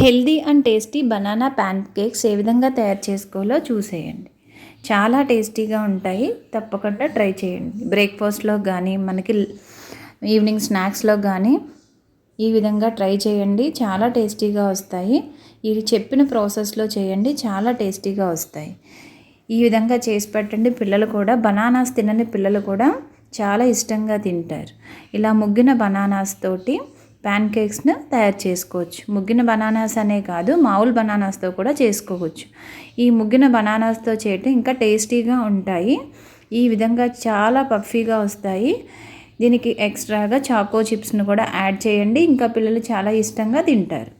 Healthy and tasty banana pancakes ఏ విధంగా తయారు చేసుకోవాలో చూసేయండి. చాలా టేస్టీగా ఉంటాయి. తప్పకుండా ట్రై చేయండి. బ్రేక్ఫాస్ట్లో కానీ మనకి ఈవినింగ్ స్నాక్స్లో కానీ ఈ విధంగా ట్రై చేయండి. చాలా టేస్టీగా వస్తాయి. ఇది చెప్పిన ప్రాసెస్లో చేయండి. చాలా టేస్టీగా వస్తాయి. ఈ విధంగా చేసి పెట్టండి. పిల్లలు కూడా బనానాస్ తినని పిల్లలు కూడా చాలా ఇష్టంగా తింటారు. ఇలా ముగ్గిన బనానాస్ తోటి ప్యాన్ కేక్స్ను తయారు చేసుకోవచ్చు. ముగ్గిన బనానాస్ అనే కాదు మామూలు బనానాస్తో కూడా చేసుకోవచ్చు. ఈ ముగ్గిన బనానాస్తో చేయటం ఇంకా టేస్టీగా ఉంటాయి. ఈ విధంగా చాలా పఫీగా వస్తాయి. దీనికి ఎక్స్ట్రాగా చాకో చిప్స్ను కూడా యాడ్ చేయండి. ఇంకా పిల్లలు చాలా ఇష్టంగా తింటారు.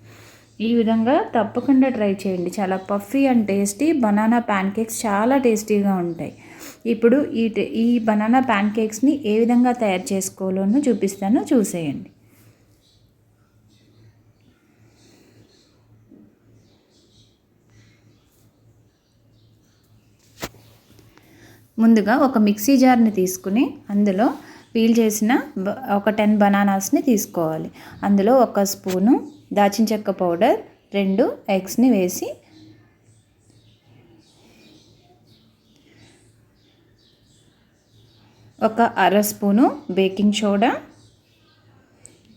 ఈ విధంగా తప్పకుండా ట్రై చేయండి. చాలా puffy and tasty banana pancakes చాలా టేస్టీగా ఉంటాయి. ఇప్పుడు ఈ ఈ బనానా ప్యాన్ కేక్స్ని ఏ విధంగా తయారు చేసుకోవాలో చూపిస్తాను. చూసేయండి. ముందుగా ఒక మిక్సీ జార్ని తీసుకుని అందులో పీల్ చేసిన ఒక టెన్ బనానాస్ని తీసుకోవాలి. అందులో ఒక స్పూను దాచిన చెక్క పౌడర్ రెండు ఎగ్స్ని వేసి ఒక అర spoon baking soda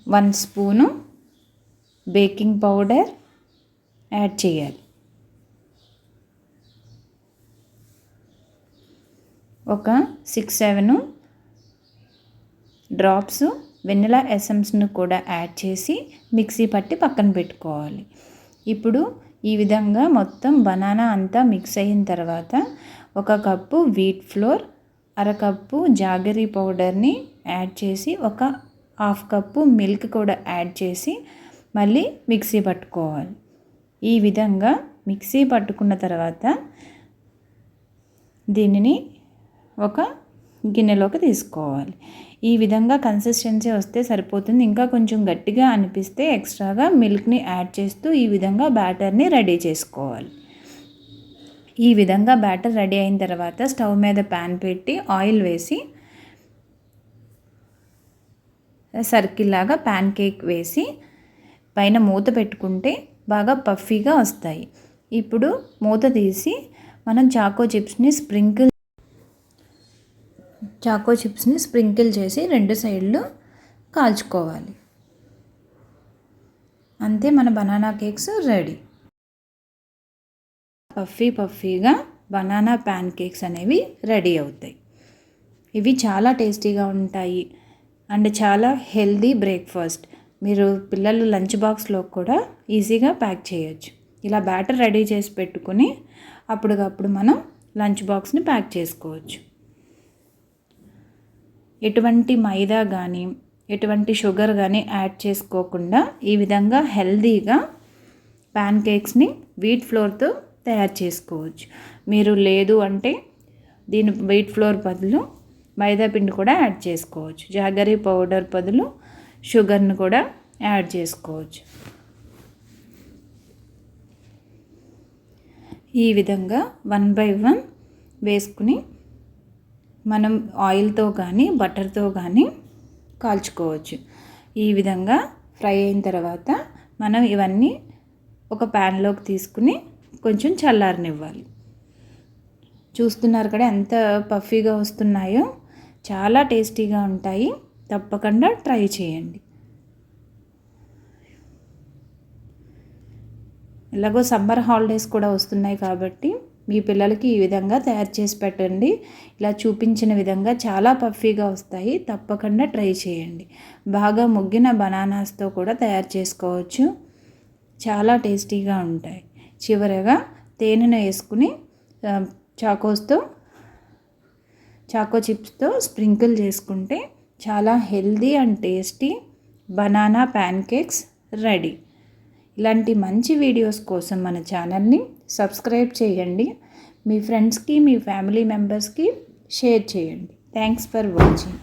one spoon baking powder add చేయాలి. ఒక సిక్స్ సెవెన్ డ్రాప్స్ వెనిలా ఎసెన్స్ను కూడా యాడ్ చేసి మిక్సీ పట్టి పక్కన పెట్టుకోవాలి. ఇప్పుడు ఈ విధంగా మొత్తం బనానా అంతా మిక్స్ అయిన తర్వాత ఒక కప్పు వీట్ ఫ్లోర్ అరకప్పు జాగరీ పౌడర్ని యాడ్ చేసి ఒక హాఫ్ కప్పు మిల్క్ కూడా యాడ్ చేసి మళ్ళీ మిక్సీ పట్టుకోవాలి. ఈ విధంగా మిక్సీ పట్టుకున్న తర్వాత దీనిని ఒక గిన్నెలోకి తీసుకోవాలి. ఈ విధంగా కన్సిస్టెన్సీ వస్తే సరిపోతుంది. ఇంకా కొంచెం గట్టిగా అనిపిస్తే ఎక్స్ట్రాగా మిల్క్ని యాడ్ చేస్తూ ఈ విధంగా బ్యాటర్ని రెడీ చేసుకోవాలి. ఈ విధంగా బ్యాటర్ రెడీ అయిన తర్వాత స్టవ్ మీద ప్యాన్ పెట్టి ఆయిల్ వేసి సర్కిల్ లాగా ప్యాన్ కేక్ వేసి పైన మూత పెట్టుకుంటే బాగా పఫీగా వస్తాయి. ఇప్పుడు మూత తీసి మనం చాకో చిప్స్ని స్ప్రింకిల్ చాకో చిప్స్ని స్ప్రింకిల్ చేసి రెండు సైడ్లు కాల్చుకోవాలి. అంతే మన బనానా కేక్స్ రెడీ. పఫీ పఫీగా బనానా ప్యాన్ కేక్స్ అనేవి రెడీ అవుతాయి. ఇవి చాలా టేస్టీగా ఉంటాయి అండ్ చాలా హెల్దీ బ్రేక్ఫాస్ట్. మీరు పిల్లలు లంచ్ బాక్స్లో కూడా ఈజీగా ప్యాక్ చేయొచ్చు. ఇలా బ్యాటర్ రెడీ చేసి పెట్టుకుని అప్పటికప్పుడు మనం లంచ్ బాక్స్ని ప్యాక్ చేసుకోవచ్చు. ఎటువంటి మైదా కానీ ఎటువంటి షుగర్ కానీ యాడ్ చేసుకోకుండా ఈ విధంగా హెల్దీగా ప్యాన్ కేక్స్ని వీట్ ఫ్లోర్తో తయారు చేసుకోవచ్చు. మీరు లేదు అంటే దీని వీట్ ఫ్లోర్ బదులు మైదా పిండి కూడా యాడ్ చేసుకోవచ్చు. జాగరీ పౌడర్ బదులు షుగర్ని కూడా యాడ్ చేసుకోవచ్చు. ఈ విధంగా వన్ బై వన్ వేసుకుని మనం ఆయిల్తో కానీ బటర్తో కానీ కాల్చుకోవచ్చు. ఈ విధంగా ఫ్రై అయిన తర్వాత మనం ఇవన్నీ ఒక ప్యాన్లోకి తీసుకుని కొంచెం చల్లారనివ్వాలి. చూస్తున్నారు కదా ఎంత పఫీగా వస్తున్నాయో. చాలా టేస్టీగా ఉంటాయి. తప్పకుండా ట్రై చేయండి. ఎలాగో సమ్మర్ హాలిడేస్ కూడా వస్తున్నాయి కాబట్టి మీ పిల్లలకి ఈ విధంగా తయారు చేసి పెట్టండి. ఇలా చూపించిన విధంగా చాలా పఫీగా వస్తాయి. తప్పకుండా ట్రై చేయండి. బాగా ముగ్గిన బనానాస్తో కూడా తయారు చేసుకోవచ్చు. చాలా టేస్టీగా ఉంటాయి. చివరగా తేనెను వేసుకుని చాకోస్తో చాకో చిప్స్తో స్ప్రింకిల్ చేసుకుంటే చాలా healthy and tasty banana pancakes ready. ఇలాంటి మంచి వీడియోస్ కోసం మన ఛానల్ని సబ్స్క్రైబ్ చేయండి. మీ ఫ్రెండ్స్కి మీ ఫ్యామిలీ మెంబర్స్కి షేర్ చేయండి. Thanks for watching.